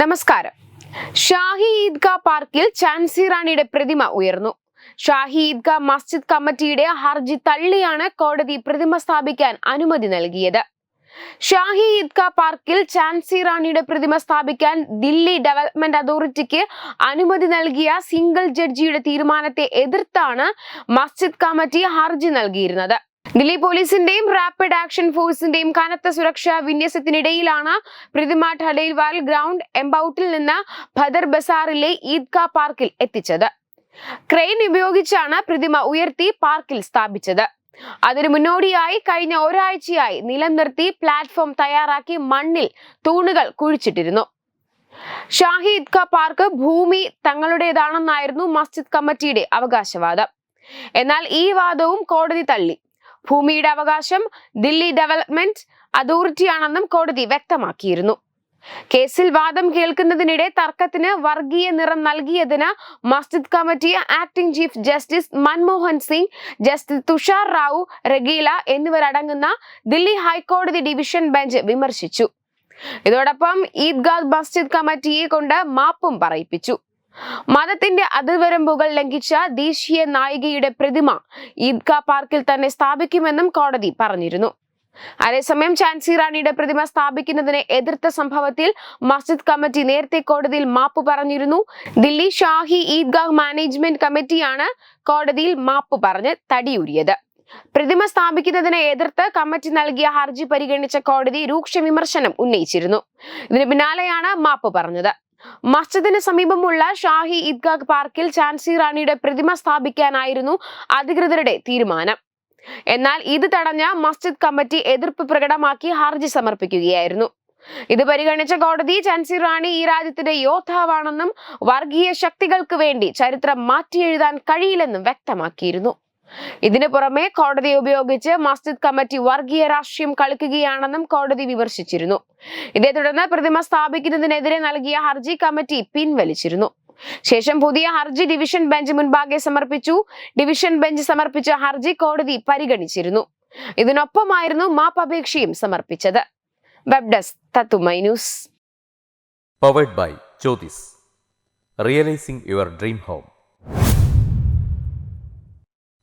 നമസ്കാരം. ഷാഹി ഈദ്ഗാ പാർക്കിൽ ചാൻസി റാണിയുടെ പ്രതിമ ഉയർന്നു. ഷാഹി ഈദ്ഗാ മസ്ജിദ് കമ്മിറ്റിയുടെ ഹർജി തള്ളിയാണ് കോടതി പ്രതിമ സ്ഥാപിക്കാൻ അനുമതി നൽകിയത്. ഷാഹി ഈദ്ഗാ പാർക്കിൽ ചാൻസി റാണിയുടെ പ്രതിമ സ്ഥാപിക്കാൻ ദില്ലി ഡെവലപ്മെന്റ് അതോറിറ്റിക്ക് അനുമതി നൽകിയ സിംഗിൾ ജഡ്ജിയുടെ തീരുമാനത്തെ എതിർത്താണ് മസ്ജിദ് കമ്മിറ്റി ഹർജി നൽകിയിരുന്നത്. ദില്ലി പോലീസിന്റെയും റാപ്പിഡ് ആക്ഷൻ ഫോഴ്സിന്റെയും കനത്ത സുരക്ഷാ വിന്യസത്തിനിടയിലാണ് പ്രതിമ ഠലൈൽവാൽ ഗ്രൗണ്ട് എംബൌട്ടിൽ നിന്ന് ഭദർ ബസാറിലെ ഈദ്ഗാ പാർക്കിൽ എത്തിച്ചത്. ക്രെയിൻ ഉപയോഗിച്ചാണ് പ്രതിമ ഉയർത്തി പാർക്കിൽ സ്ഥാപിച്ചത്. അതിനു മുന്നോടിയായി കഴിഞ്ഞ ഒരാഴ്ചയായി നിലം നിർത്തി പ്ലാറ്റ്ഫോം തയ്യാറാക്കി മണ്ണിൽ തൂണുകൾ കുഴിച്ചിട്ടിരുന്നു. ഷാഹി ഈദ്ഗാ പാർക്ക് ഭൂമി തങ്ങളുടേതാണെന്നായിരുന്നു മസ്ജിദ് കമ്മിറ്റിയുടെ അവകാശവാദം. എന്നാൽ ഈ വാദവും കോടതി തള്ളി. ഭൂമിയുടെ അവകാശം ദില്ലി ഡെവലപ്മെന്റ് അതോറിറ്റി ആണെന്നും കോടതി വ്യക്തമാക്കിയിരുന്നു. കേസിൽ വാദം കേൾക്കുന്നതിനിടെ തർക്കത്തിന് വർഗീയ നിറം നൽകിയതിന് മസ്ജിദ് committee acting chief justice Manmohan Singh justice Tushar Rao Rageela എന്നിവരടങ്ങുന്ന ദില്ലി ഹൈക്കോടതി ഡിവിഷൻ ബെഞ്ച് വിമർശിച്ചു. ഇതോടൊപ്പം ഈദ്ഗാദ് മസ്ജിദ് കമ്മിറ്റിയെ കൊണ്ട് മാപ്പും പറയിപ്പിച്ചു. മതത്തിന്റെ അതിർവരമ്പുകൾ ലംഘിച്ച ദേശീയ നായികയുടെ പ്രതിമ ഈദ്ഗാ പാർക്കിൽ തന്നെ സ്ഥാപിക്കുമെന്നും കോടതി പറഞ്ഞിരുന്നു. അതേസമയം ചാൻസി റാണിയുടെ പ്രതിമ സ്ഥാപിക്കുന്നതിനെ എതിർത്ത സംഭവത്തിൽ മസ്ജിദ് കമ്മിറ്റി നേരത്തെ കോടതിയിൽ മാപ്പ് പറഞ്ഞിരുന്നു. ദില്ലി ഷാഹി ഈദ്ഗാഹ് മാനേജ്മെന്റ് കമ്മിറ്റിയാണ് കോടതിയിൽ മാപ്പ് പറഞ്ഞ് തടിയൂരിയത്. പ്രതിമ സ്ഥാപിക്കുന്നതിനെ എതിർത്ത് കമ്മിറ്റി നൽകിയ ഹർജി പരിഗണിച്ച കോടതി രൂക്ഷ വിമർശനം ഉന്നയിച്ചിരുന്നു. ഇതിന് പിന്നാലെയാണ് മാപ്പ് പറഞ്ഞത്. മസ്ജിദിന് സമീപമുള്ള ഷാഹി ഇദ്ഗാഹ് പാർക്കിൽ ചാൻസി റാണിയുടെ പ്രതിമ സ്ഥാപിക്കാനായിരുന്നു അധികൃതരുടെ തീരുമാനം. എന്നാൽ ഇത് തടഞ്ഞ മസ്ജിദ് കമ്മിറ്റി എതിർപ്പ് പ്രകടമാക്കി ഹർജി സമർപ്പിക്കുകയായിരുന്നു. ഇത് പരിഗണിച്ച കോടതി ചാൻസി റാണി ഈ രാജ്യത്തിന്റെ യോദ്ധാവാണെന്നും വർഗീയ ശക്തികൾക്ക് വേണ്ടി ചരിത്രം മാറ്റിയെഴുതാൻ കഴിയില്ലെന്നും വ്യക്തമാക്കിയിരുന്നു. ഇതിനു പുറമെ കോടതിയെ ഉപയോഗിച്ച് മസ്ജിദ് കമ്മിറ്റി വർഗീയ രാഷ്ട്രീയം കളിക്കുകയാണെന്നും കോടതി വിമർശിച്ചിരുന്നു. ഇതേ തുടർന്ന് പ്രതിമ സ്ഥാപിക്കുന്നതിനെതിരെ നൽകിയ ഹർജി കമ്മിറ്റി പിൻവലിച്ചിരുന്നു. ശേഷം പുതിയ ഹർജി ഡിവിഷൻ ബെഞ്ച് മുൻപാകെ സമർപ്പിച്ചു. ഡിവിഷൻ ബെഞ്ച് സമർപ്പിച്ച ഹർജി കോടതി പരിഗണിച്ചിരുന്നു. ഇതിനൊപ്പമായിരുന്നു മാപ്പ് അപേക്ഷയും സമർപ്പിച്ചത്. വെബ് ഡെസ്ക് തത്തുമൈ news. Powered by Jyothis realising your dream home